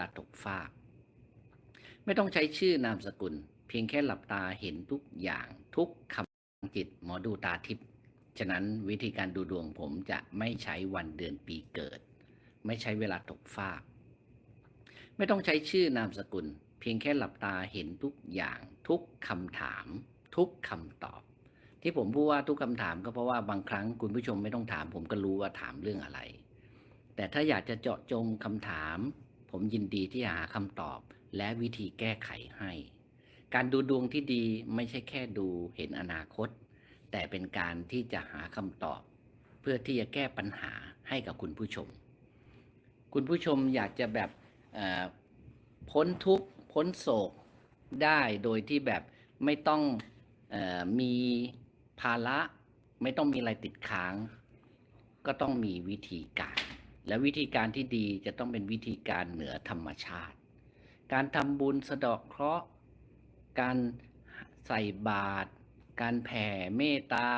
ลาตกฟาก ไม่ต้องใช้ชื่อนามสกุล เพียงแค่หลับตาเห็นทุกอย่างทุกคำจิตหมอดูตาทิพย์ฉะนั้นวิธีการดูดวงผมจะไม่ใช้วันเดือนปีเกิด ไม่ใช้เวลาตกฟาก ไม่ต้องใช้ชื่อนามสกุล เพียงแค่หลับตาเห็นทุกอย่างทุกคำถาม ทุกคำตอบ ที่ผมพูดว่าทุกคำถามก็เพราะว่าบางครั้งคุณผู้ชมไม่ต้องถาม ผมก็รู้ว่าถามเรื่องอะไร แต่ถ้าอยากจะเจาะจงคำถาม ผมยินดีที่จะหาคำตอบและวิธีแก้ไขให้ การดูดวงที่ดีไม่ใช่แค่ดูเห็นอนาคต แต่เป็นการที่จะหาคำตอบ เพื่อที่จะแก้ปัญหาให้กับคุณผู้ชม คุณผู้ชมอยากจะแบบพ้นทุกข์พ้นโศกได้โดยที่แบบไม่ต้องอมีภาระ ไม่ต้องมีอะไรติดค้าง ก็ต้องมีวิธีการ และวิธีการที่ดีจะต้องเป็นวิธีการเหนือธรรมชาติ การทำบุญสะเดาะเคราะห์ การใส่บาตร การแผ่เมตตา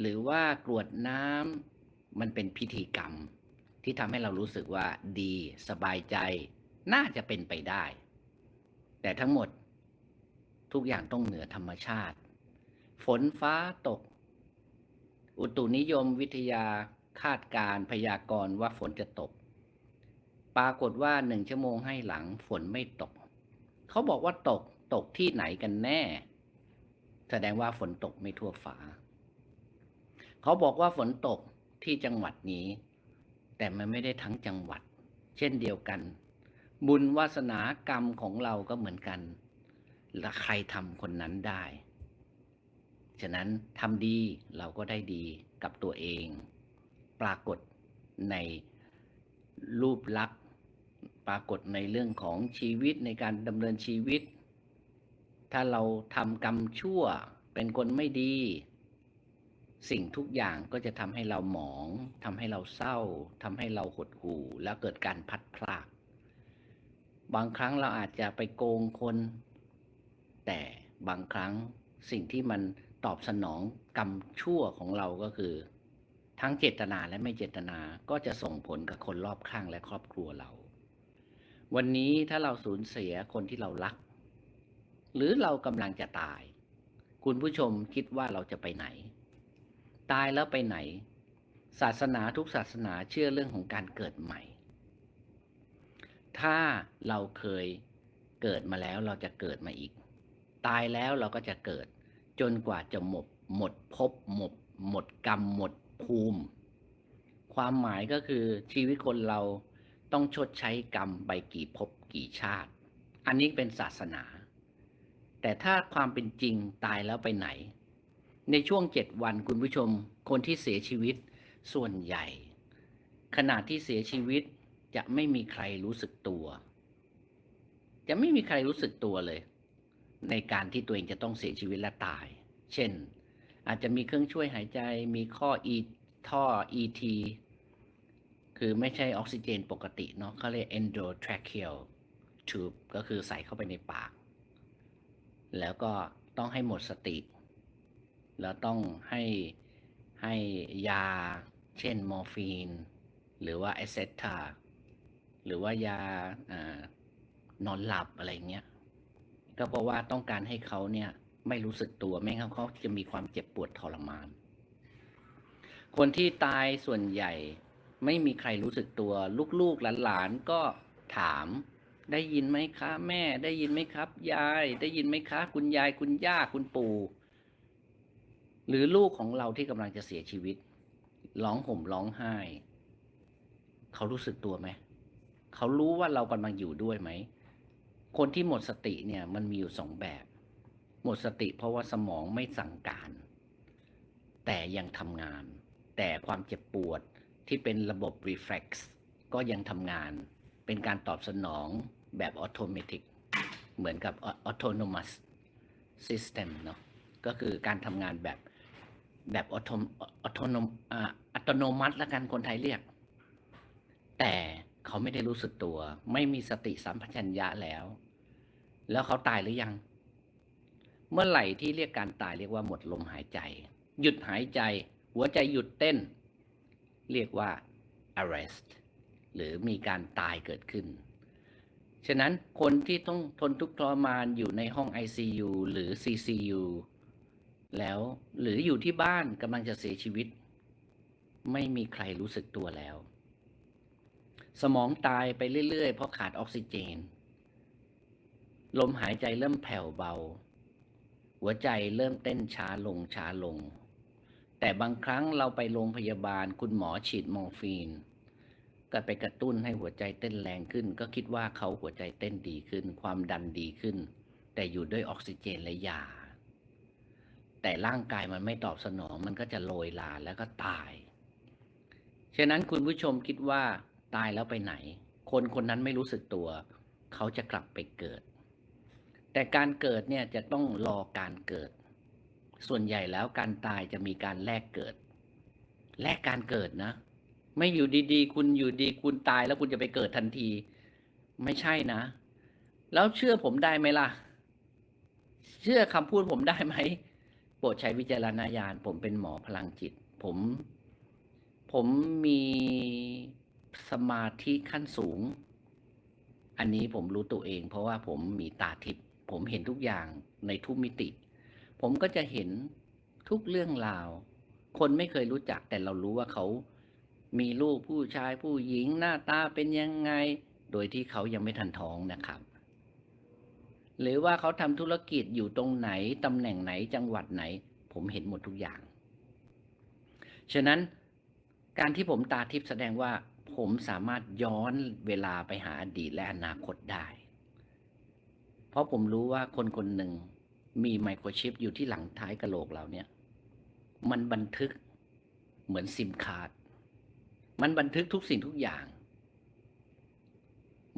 หรือว่ากรวดน้ำมันเป็นพิธีกรรม ที่ทำให้เรารู้สึกว่าดีสบายใจน่าจะเป็นไปได้ แต่ทั้งหมดทุกอย่างต้องเหนือธรรมชาติ ฝนฟ้าตก อุตุนิยมวิทยา คาดการพยากรณ์ว่าฝนจะตก ปรากฏว่าหนึ่งชั่วโมงให้หลังฝนไม่ตก เขาบอกว่าตกตกที่ไหนกันแน่ แสดงว่าฝนตกไม่ทั่วฟ้า เขาบอกว่าฝนตกที่จังหวัดนี้ แต่มันไม่ได้ทั้งจังหวัด เช่นเดียวกัน บุญวาสนากรรมของเราก็เหมือนกัน และใครทำคนนั้นได้ ฉะนั้นทำดีเราก็ได้ดีกับตัวเอง ปรากฏในรูปลักษณ์ปรากฏในเรื่องของชีวิตในการดำเนินชีวิต ถ้าเราทำกรรมชั่วเป็นคนไม่ดี สิ่งทุกอย่างก็จะทำให้เราหมองทำให้เราเศร้าทำให้เราหดหู่ แล้วเกิดการพัดพลาก บางครั้งเราอาจจะไปโกงคน แต่บางครั้งสิ่งที่มันตอบสนองกรรมชั่วของเราก็คือ ทั้งเจตนาและไม่เจตนาก็จะส่งผลกับคนรอบข้างและครอบครัวเรา วันนี้ถ้าเราสูญเสียคนที่เรารัก หรือเรากำลังจะตาย คุณผู้ชมคิดว่าเราจะไปไหน ตายแล้วไปไหน ศาสนาทุกศาสนาเชื่อเรื่องของการเกิดใหม่ ถ้าเราเคยเกิดมาแล้วเราจะเกิดมาอีก ตายแล้วเราก็จะเกิด จนกว่าจะหมดหมดภพหมด หมดกรรมหมด ภูมิ ความหมายก็คือชีวิตคนเราต้องชดใช้กรรมไปกี่ภพกี่ชาติ อันนี้เป็นศาสนา แต่ถ้าความเป็นจริงตายแล้วไปไหน ในช่วงเจ็ดวันคุณผู้ชม คนที่เสียชีวิตส่วนใหญ่ ขณะที่เสียชีวิตจะไม่มีใครรู้สึกตัว จะไม่มีใครรู้สึกตัวเลย ในการที่ตัวเองจะต้องเสียชีวิตและตาย เช่น อาจจะมีเครื่องช่วยหายใจมีข้อ e ท่อ ET คือไม่ใช่ออกซิเจนปกติเนาะเขาเรียก endotracheal tube ก็คือใส่เข้าไปในปาก แล้วก็ต้องให้หมดสติ แล้วต้องให้ให้ยาเช่นมอร์ฟีน หรือว่าเอเซตาหรือว่ายานอนหลับอะไรเงี้ย ก็เพราะว่าต้องการให้เขาเนี่ย ไม่รู้สึกตัวไม่งั้นเขาจะมีความเจ็บปวดทรมาน คนที่ตายส่วนใหญ่ไม่มีใครรู้สึกตัว ลูกๆหลานๆก็ถามได้ยินไหมคะแม่ได้ยินไหมครับ ยายได้ยินไหมคะ คุณยายคุณย่าคุณปู่ หรือลูกของเราที่กำลังจะเสียชีวิต ร้องห่มร้องไห้ เขารู้สึกตัวไหมเขารู้ว่าเรากำลังอยู่ด้วยไหม คนที่หมดสติเนี่ยมันมีอยู่สองแบบ หมดสติเพราะว่าสมองไม่สั่งการ แต่ยังทำงาน แต่ความเจ็บปวดที่เป็นระบบ reflex ก็ยังทำงาน เป็นการตอบสนองแบบ automatic เหมือนกับ autonomous system เนาะก็คือการทำงานแบบแบบออโตออโตนอัตโนมัติละกันคนไทยเรียก แต่เขาไม่ได้รู้สึกตัว ไม่มีสติสัมปชัญญะแล้ว แล้วเขาตายหรือยัง เมื่อไหร่ที่เรียกการตายเรียกว่าหมดลมหายใจ หยุดหายใจ หัวใจหยุดเต้น เรียกว่า arrest หรือมีการตายเกิดขึ้น ฉะนั้นคนที่ต้องทนทุกข์ทรมานอยู่ในห้อง ICU หรือ CCU แล้วหรืออยู่ที่บ้านกำลังจะเสียชีวิต ไม่มีใครรู้สึกตัวแล้ว สมองตายไปเรื่อยๆ เพราะขาดออกซิเจน ลมหายใจเริ่มแผ่วเบา หัวใจเริ่มเต้นช้าลงช้าลง แต่บางครั้งเราไปโรงพยาบาลคุณหมอฉีดมอร์ฟีน ก็ไปกระตุ้นให้หัวใจเต้นแรงขึ้น ก็คิดว่าเขาหัวใจเต้นดีขึ้น ความดันดีขึ้น แต่อยู่ด้วยออกซิเจนและยา แต่ร่างกายมันไม่ตอบสนองมันก็จะโรยลาแล้วก็ตาย ฉะนั้นคุณผู้ชมคิดว่าตายแล้วไปไหน คนคนนั้นไม่รู้สึกตัว เขาจะกลับไปเกิด แต่การเกิดเนี่ยจะต้องรอการเกิด ส่วนใหญ่แล้วการตายจะมีการแลกเกิด แลกการเกิดนะ ไม่อยู่ดีๆ คุณอยู่ดีคุณตายแล้วคุณจะไปเกิดทันที ไม่ใช่นะ แล้วเชื่อผมได้ไหมล่ะ เชื่อคำพูดผมได้ไหมโปรดใช้วิจารณญาณผมเป็นหมอพลังจิต ผม ผมมีสมาธิขั้นสูง อันนี้ผมรู้ตัวเอง เพราะว่าผมมีตาทิพย์ ผมเห็นทุกอย่างในทุกมิติ ผมก็จะเห็นทุกเรื่องราว คนไม่เคยรู้จักแต่เรารู้ว่าเขามีลูกผู้ชายผู้หญิงหน้าตาเป็นยังไง โดยที่เขายังไม่ทันท้องนะครับ หรือว่าเขาทำธุรกิจอยู่ตรงไหนตำแหน่งไหนจังหวัดไหน ผมเห็นหมดทุกอย่าง ฉะนั้นการที่ผมตาทิพย์แสดงว่าผมสามารถย้อนเวลาไปหาอดีตและอนาคตได้ เพราะผมรู้ว่าคนคนหนึ่งมีไมโครชิปอยู่ที่หลังท้ายกระโหลกเราเนี่ย มันบันทึกเหมือนซิมคาร์ดมันบันทึกทุกสิ่งทุกอย่าง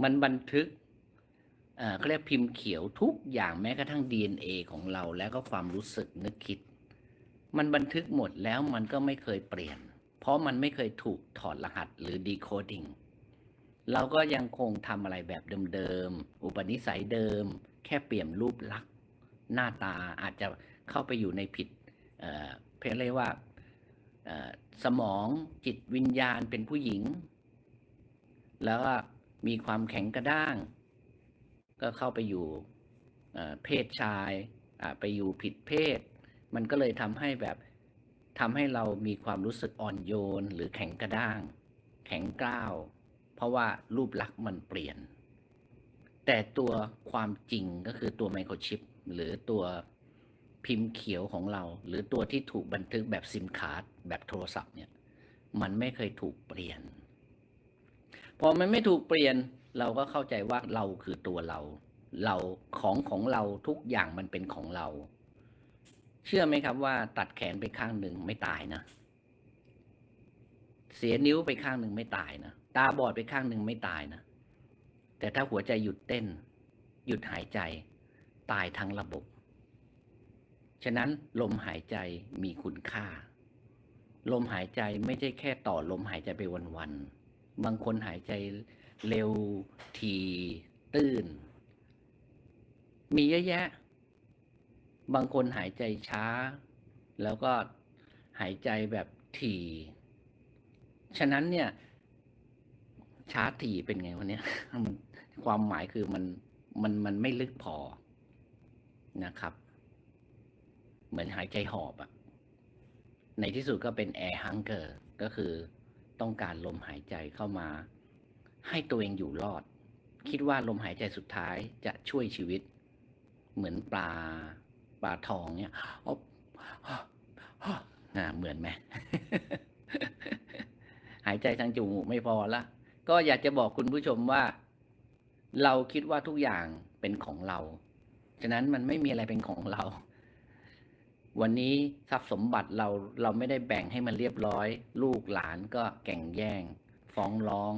มันบันทึกเออเขาเรียกพิมพ์เขียวทุกอย่างแม้กระทั่ง DNA ของเราแล้วก็ความรู้สึกนึกคิด มันบันทึกหมดแล้วมันก็ไม่เคยเปลี่ยน เพราะมันไม่เคยถูกถอดรหัสหรือ decoding เราก็ยังคงทำอะไรแบบเดิมๆ อุปนิสัยเดิม แค่เปลี่ยนรูปลักษณ์หน้าตาอาจจะเข้าไปอยู่ในผิดเอ่อเรียกว่าสมองจิตวิญญาณเป็นผู้หญิง แล้วก็มีความแข็งกระด้าง ก็เข้าไปอยู่เพศชายไปอยู่ผิดเพศ มันก็เลยทำให้แบบทำให้เรามีความรู้สึกอ่อนโยน หรือแข็งกระด้าง แข็งกร้าว เพราะว่ารูปลักษณ์มันเปลี่ยน แต่ตัวความจริงก็คือตัวไมโครชิปหรือตัวพิมพ์เขียวของเรา หรือตัวที่ถูกบันทึกแบบซิมคาร์ดแบบโทรศัพท์เนี่ยมันไม่เคยถูกเปลี่ยน พอมันไม่ถูกเปลี่ยนเราก็เข้าใจว่าเราคือตัวเรา เราของของเราทุกอย่างมันเป็นของเรา เชื่อไหมครับว่า ตัดแขนไปข้างหนึ่งไม่ตายนะ เสียนิ้วไปข้างหนึ่งไม่ตายนะ ตาบอดไปข้างหนึ่งไม่ตายนะ แต่ถ้าหัวใจหยุดเต้น หยุดหายใจ ตายทั้งระบบ ฉะนั้นลมหายใจมีคุณค่า ลมหายใจไม่ใช่แค่ต่อลมหายใจไปวันๆ บางคนหายใจเร็วทีตื้น มีเยอะแยะ บางคนหายใจช้า แล้วก็หายใจแบบถี่ฉะนั้นเนี่ย ช้าถี่เป็นไงวันนี้มันความหมายคือมันมันมันไม่ลึกพอนะครับ เหมือนหายใจหอบอะในที่สุดก็เป็นแอร์ฮังเกอร์ก็คือต้องการลมหายใจเข้ามา ให้ตัวเองอยู่รอด คิดว่าลมหายใจสุดท้ายจะช่วยชีวิต เหมือนปลาปลาทองเนี่ยอ๊อบน่าเหมือนไหมหายใจทางจมูกไม่พอละ ก็อยากจะบอกคุณผู้ชมว่า เราคิดว่าทุกอย่างเป็นของเรา ฉะนั้นมันไม่มีอะไรเป็นของเรา วันนี้ทรัพย์สมบัติเราเราไม่ได้แบ่งให้มันเรียบร้อย ลูกหลานก็แก่งแย่ง ฟ้องร้อง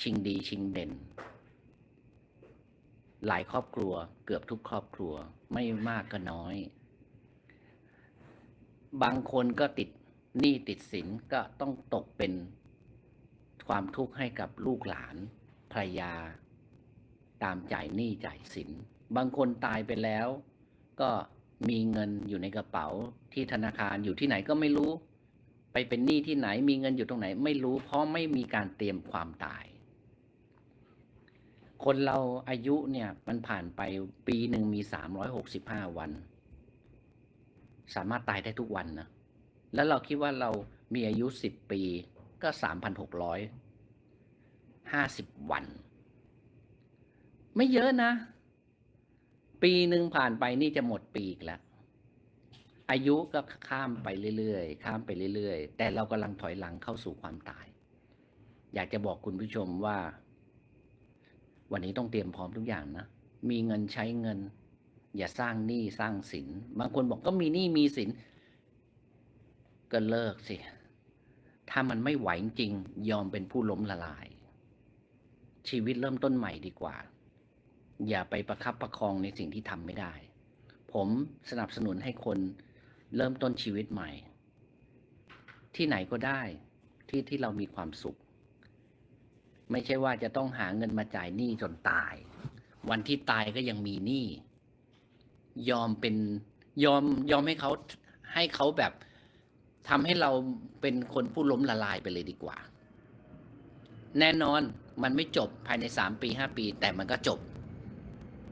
ชิงดีชิงเด่น หลายครอบครัวเกือบทุกครอบครัวไม่มากก็น้อย บางคนก็ติดหนี้ติดสินก็ต้องตกเป็น ความทุกข์ให้กับลูกหลานภรรยา ตามจ่ายหนี้จ่ายสิน บางคนตายไปแล้ว ก็มีเงินอยู่ในกระเป๋าที่ธนาคารอยู่ที่ไหนก็ไม่รู้ ไปเป็นหนี้ที่ไหนมีเงินอยู่ตรงไหน ไม่รู้เพราะไม่มีการเตรียมความตาย คนเราอายุเนี่ยมันผ่านไปปีหนึ่งมีสามร้อยหกสิบห้าวัน สามารถตายได้ทุกวันนะแล้วเราคิดว่าเรามีอายุสิบปี ก็สามพันหกร้อยห้าสิบวัน ไม่เยอะนะ ปีหนึ่งผ่านไปนี่จะหมดปีอีกแล้ว อายุก็ข้ามไปเรื่อยๆ ข้ามไปเรื่อยๆ แต่เรากำลังถอยหลังเข้าสู่ความตาย อยากจะบอกคุณผู้ชมว่า วันนี้ต้องเตรียมพร้อมทุกอย่างนะ มีเงินใช้เงิน อย่าสร้างหนี้สร้างสิน บางคนบอกก็มีหนี้มีสินก็เลิกสิ ถ้ามันไม่ไหวจริง ยอมเป็นผู้ล้มละลาย ชีวิตเริ่มต้นใหม่ดีกว่า อย่าไปประคับประคองในสิ่งที่ทำไม่ได้ ผมสนับสนุนให้คนเริ่มต้นชีวิตใหม่ ที่ไหนก็ได้ที่ที่เรามีความสุข ไม่ใช่ว่าจะต้องหาเงินมาจ่ายหนี้จนตาย วันที่ตายก็ยังมีหนี้ยอมเป็นยอมยอมให้เขาให้เขาแบบ ทำให้เราเป็นคนผู้ล้มละลายไปเลยดีกว่า แน่นอนมันไม่จบภายในสามปีห้าปี แต่มันก็จบ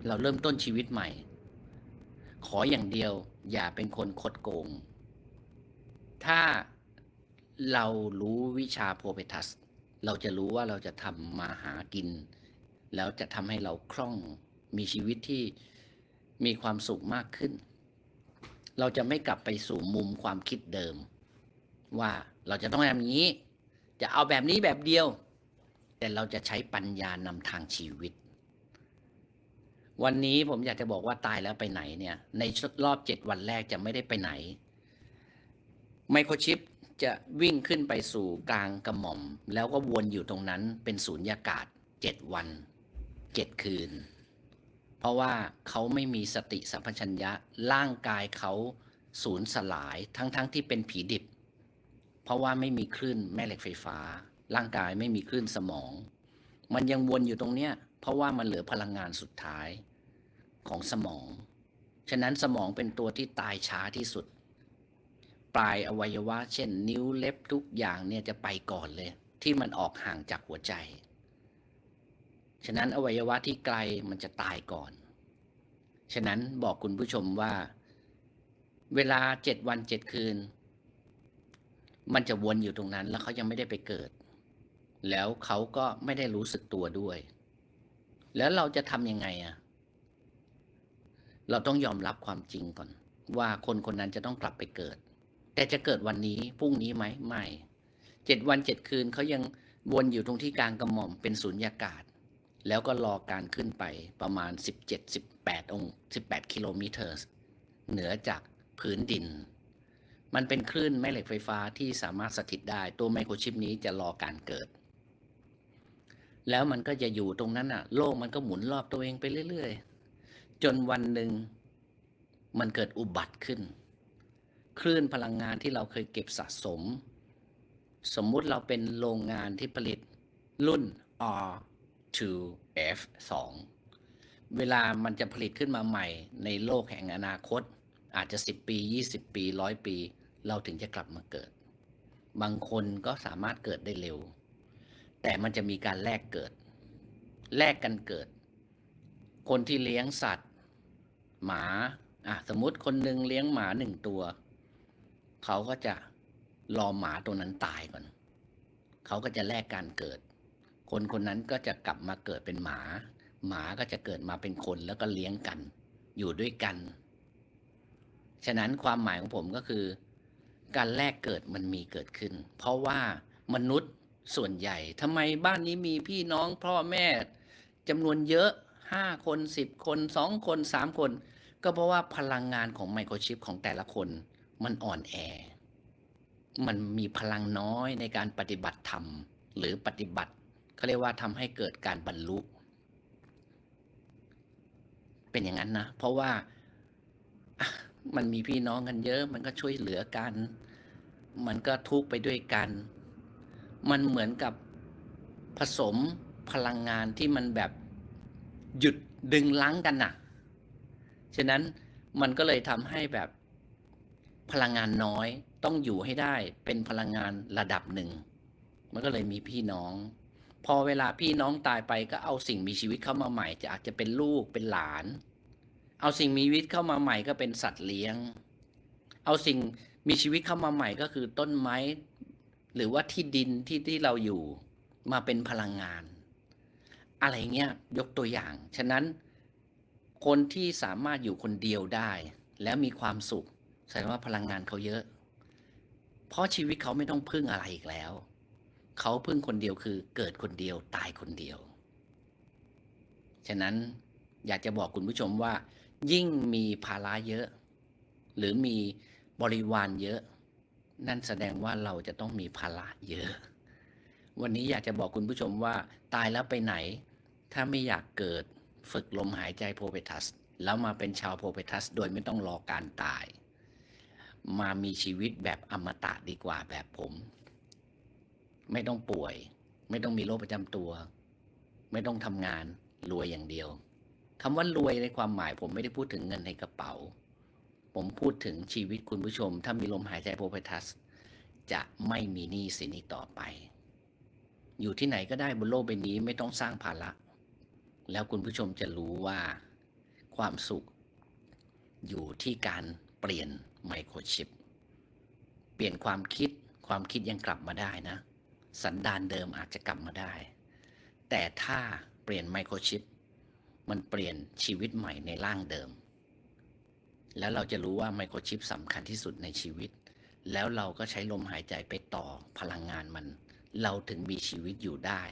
เราเริ่มต้นชีวิตใหม่ ขออย่างเดียวอย่าเป็นคนคดโกง ถ้าเรารู้วิชาโพเปทัส เราจะรู้ว่าเราจะทำมาหากิน แล้วจะทำให้เราคล่องมีชีวิตที่มีความสุขมากขึ้น เราจะไม่กลับไปสู่มุมความคิดเดิม ว่าเราจะต้องทำอย่างนี้ จะเอาแบบนี้แบบเดียว แต่เราจะใช้ปัญญานำทางชีวิต วันนี้ผมอยากจะบอกว่าตายแล้วไปไหนเนี่ย ในรอบเจ็ดวันแรกจะไม่ได้ไปไหน ไมโครชิปจะวิ่งขึ้นไปสู่กลางกระหม่อม แล้วก็วนอยู่ตรงนั้นเป็นศูนยากาศเจ็ดวันเจ็ดคืน เพราะว่าเขาไม่มีสติสัมปชัญญะร่างกายเขาสูญสลายทั้งๆทที่เป็นผีดิบ เพราะว่าไม่มีคลื่นแม่เหล็กไฟฟ้า ร่างกายไม่มีคลื่นสมอง มันยังวนอยู่ตรงเนี้ยเพราะว่ามันเหลือพลังงานสุดท้ายของสมอง ฉะนั้นสมองเป็นตัวที่ตายช้าที่สุด ปลายอวัยวะ เช่น นิ้วเล็บทุกอย่างเนี่ยจะไปก่อนเลย ที่มันออกห่างจากหัวใจ ฉะนั้นอวัยวะที่ไกลมันจะตายก่อน ฉะนั้นบอกคุณผู้ชมว่า เวลาเจ็ดวันเจ็ดคืน มันจะวนอยู่ตรงนั้น แล้วเขายังไม่ได้ไปเกิด แล้วเขาก็ไม่ได้รู้สึกตัวด้วย แล้วเราจะทำยังไงอะเราต้องยอมรับความจริงก่อน ว่าคนคนนั้นจะต้องกลับไปเกิด แต่จะเกิดวันนี้พรุ่งนี้ไหมไม่เจ็ดวันเจ็ดคืนเขายังวนอยู่ตรงที่กลางกระหม่อมเป็นศูนยากาศ แล้วก็รอการขึ้นไปประมาณ 17-18องค์18 กิโลเมตรเหนือจากพื้นดิน มันเป็นคลื่นแม่เหล็กไฟฟ้าที่สามารถสถิตได้ ตัวไมโครชิปนี้จะรอการเกิด แล้วมันก็จะอยู่ตรงนั้นอะโลกมันก็หมุนรอบตัวเองไปเรื่อยๆ จนวันหนึ่งมันเกิดอุบัติขึ้น คลื่นพลังงานที่เราเคยเก็บสะสม สมมุติเราเป็นโรงงานที่ผลิตรุ่น R2F2 เวลามันจะผลิตขึ้นมาใหม่ในโลกแห่งอนาคต อาจจะ 10 ปี 20 ปี 100 ปี เราถึงจะกลับมาเกิด บางคนก็สามารถเกิดได้เร็ว แต่มันจะมีการแลกเกิด แลกกันเกิด คนที่เลี้ยงสัตว์ หมาอะสมมุติคนหนึ่งเลี้ยงหมาหนึ่งตัว เขาก็จะรอหมาตัวนั้นตายก่อน เขาก็จะแลกการเกิด คนคนนั้นก็จะกลับมาเกิดเป็นหมา หมาก็จะเกิดมาเป็นคนแล้วก็เลี้ยงกัน อยู่ด้วยกัน ฉะนั้นความหมายของผมก็คือ การแลกเกิดมันมีเกิดขึ้น เพราะว่ามนุษย์ส่วนใหญ่ทำไมบ้านนี้มีพี่น้องพ่อแม่จำนวนเยอะห้าคนสิบคนสองคนสามคน ก็เพราะว่าพลังงานของไมโครชิปของแต่ละคนมันอ่อนแอ มันมีพลังน้อยในการปฏิบัติธรรม หรือปฏิบัติเขาเรียกว่าทำให้เกิดการบรรลุ เป็นอย่างนั้นนะ เพราะว่า มันมีพี่น้องกันเยอะ มันก็ช่วยเหลือกัน มันก็ทุกไปด้วยกัน มันเหมือนกับผสมพลังงานที่มันแบบหยุดดึงลังกันน่ะ ฉะนั้นมันก็เลยทำให้แบบพลังงานน้อยต้องอยู่ให้ได้เป็นพลังงานระดับหนึ่ง มันก็เลยมีพี่น้อง พอเวลาพี่น้องตายไปก็เอาสิ่งมีชีวิตเข้ามาใหม่ จะอาจจะเป็นลูกเป็นหลาน เอาสิ่งมีชีวิตเข้ามาใหม่ก็เป็นสัตว์เลี้ยง เอาสิ่งมีชีวิตเข้ามาใหม่ก็คือต้นไม้ หรือว่าที่ดินที่ที่เราอยู่มาเป็นพลังงาน อะไรเงี้ยยกตัวอย่าง ฉะนั้นคนที่สามารถอยู่คนเดียวได้ แล้วมีความสุขแสดงว่าพลังงานเขาเยอะ เพราะชีวิตเขาไม่ต้องพึ่งอะไรอีกแล้ว เขาพึ่งคนเดียวคือเกิดคนเดียวตายคนเดียว ฉะนั้นอยากจะบอกคุณผู้ชมว่า ยิ่งมีภาระเยอะ หรือมีบริวารเยอะ นั่นแสดงว่าเราจะต้องมีภาระเยอะ วันนี้อยากจะบอกคุณผู้ชมว่า ตายแล้วไปไหน ถ้าไม่อยากเกิดฝึกลมหายใจโพเปทัส แล้วมาเป็นชาวโพเปทัส โดยไม่ต้องรอการตาย มามีชีวิตแบบอมตะดีกว่าแบบผม ไม่ต้องป่วย ไม่ต้องมีโรคประจำตัว ไม่ต้องทำงานรวยอย่างเดียว คำว่ารวยในความหมายผมไม่ได้พูดถึงเงินในกระเป๋า ผมพูดถึงชีวิตคุณผู้ชม ถ้ามีลมหายใจโพเปทัส จะไม่มีหนี้สินอีกต่อไป อยู่ที่ไหนก็ได้บนโลกใบนี้ไม่ต้องสร้างภาระแล้วคุณผู้ชมจะรู้ว่าความสุขอยู่ที่การเปลี่ยนไมโครชิป เปลี่ยนความคิดความคิดยังกลับมาได้นะ สันดานเดิมอาจจะกลับมาได้ แต่ถ้าเปลี่ยนไมโครชิป มันเปลี่ยนชีวิตใหม่ในร่างเดิม แล้วเราจะรู้ว่าไมโครชิปสำคัญที่สุดในชีวิต แล้วเราก็ใช้ลมหายใจไปต่อพลังงานมัน เราถึงมีชีวิตอยู่ได้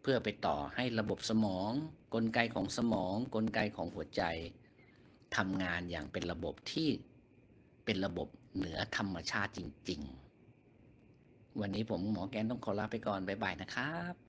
เพื่อไปต่อให้ระบบสมอง กลไกของสมอง กลไกของหัวใจทำงานอย่างเป็นระบบที่เป็นระบบเหนือธรรมชาติจริง ๆ วันนี้ผมหมอแกนต้องขอลาไปก่อน บ๊ายบายนะครับ